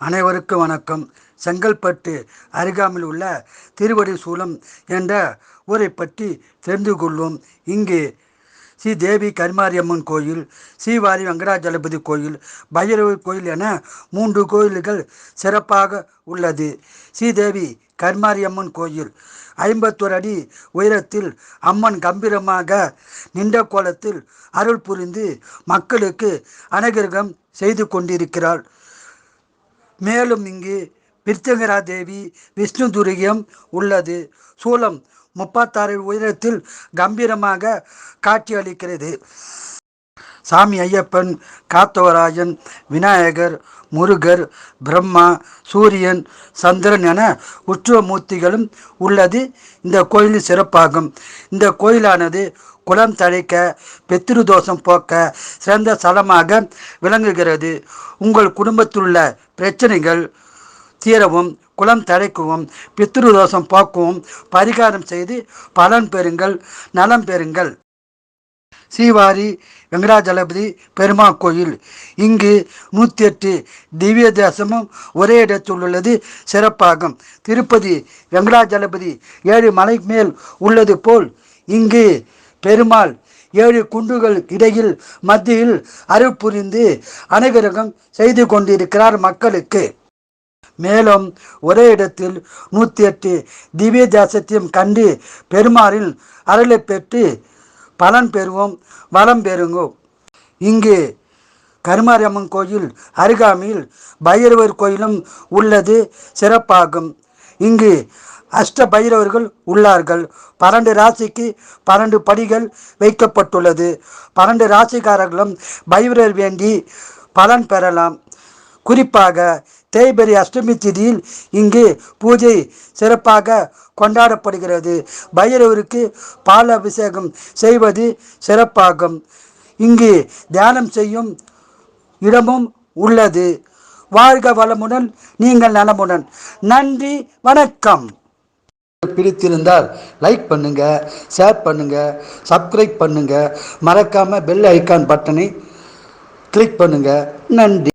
அனைவருக்கும் வணக்கம். செங்கல்பட்டு அருகாமையில் உள்ள திருவடி சூலம் என்ற ஊரை பற்றி தெரிந்து கொள்வோம். இங்கு ஸ்ரீ தேவி கருமாரியம்மன் கோயில் ஸ்ரீவாரி வெங்கடாஜலபதி கோயில் பைரவர் கோயில் என மூன்று கோயில்கள் சிறப்பாக உள்ளது. ஸ்ரீதேவி கருமாரியம்மன் கோயில் ஐம்பத்தோரு அடி உயரத்தில் அம்மன் கம்பீரமாக நின்ற கோலத்தில் அருள் புரிந்து மக்களுக்கு அனுகிரகம் செய்து கொண்டிருக்கிறாள். மேலும் இங்கு பிரித்தங்கரா தேவி விஷ்ணு துரியம் உள்ளது. சூலம் முப்பத்தாறு உயரத்தில் கம்பீரமாக காட்சியளிக்கிறது. சாமி ஐயப்பன் காத்தவராஜன் விநாயகர் முருகர் பிரம்மா சூரியன் சந்திரன் என உற்சவ மூர்த்திகளும் உள்ளது. இந்த கோயிலின் சிறப்பாகும். இந்த கோயிலானது குளம் தழைக்க பித்திரு தோஷம் போக்க சிறந்த ஸ்தலமாக விளங்குகிறது. உங்கள் குடும்பத்திலுள்ள பிரச்சனைகள் தீரவும் குளம் தழைக்கவும் பித்ரு தோஷம் போக்கவும் பரிகாரம் செய்து பலன் பெறுங்கள் நலம் பெறுங்கள். ஸ்ரீவாரி வெங்கடாஜலபதி பெருமா கோயில். இங்கு நூற்றி எட்டு திவ்ய தேசமும் ஒரே இடத்தில் உள்ளது. சிறப்பாகும். திருப்பதி வெங்கடாஜலபதி ஏழு மலை மேல் உள்ளது போல் இங்கு பெருமாள் ஏழு குண்டுகள் இடையில் மத்தியில் அருள் புரிந்து அனுகிரகம் செய்து கொண்டிருக்கிறார் மக்களுக்கு. மேலும் ஒரே இடத்தில் நூற்றி எட்டு திவ்ய தேசத்தையும் கண்டு பெருமாறில் அருளை பெற்று பலன் பெறுவோம் வளம் பெறுங்கோ. இங்கு கருமாரியம்மன் கோயில் அருகாமையில் பைரவர் கோயிலும் உள்ளது சிறப்பாகும். இங்கு அஷ்ட பைரவர்கள் உள்ளார்கள். பன்னெண்டு ராசிக்கு பன்னெண்டு படிகள் வைக்கப்பட்டுள்ளது. பன்னெண்டு ராசிக்காரர்களும் பைரவர் வேண்டி பலன் பெறலாம். குறிப்பாக தேய்பெரி அஷ்டமி திதியில் இங்கு பூஜை சிறப்பாக கொண்டாடப்படுகிறது. பைரவருக்கு பால் அபிஷேகம் செய்வது சிறப்பாகும். இங்கு தியானம் செய்யும் இடமும் உள்ளது. வாழ்க வளமுடன் நீங்கள் நலமுடன். நன்றி வணக்கம். பிடித்திருந்தால் லைக் பண்ணுங்க ஷேர் பண்ணுங்க சப்ஸ்கிரைப் பண்ணுங்க. மறக்காம பெல் ஐக்கான் பட்டனை கிளிக் பண்ணுங்க. நன்றி.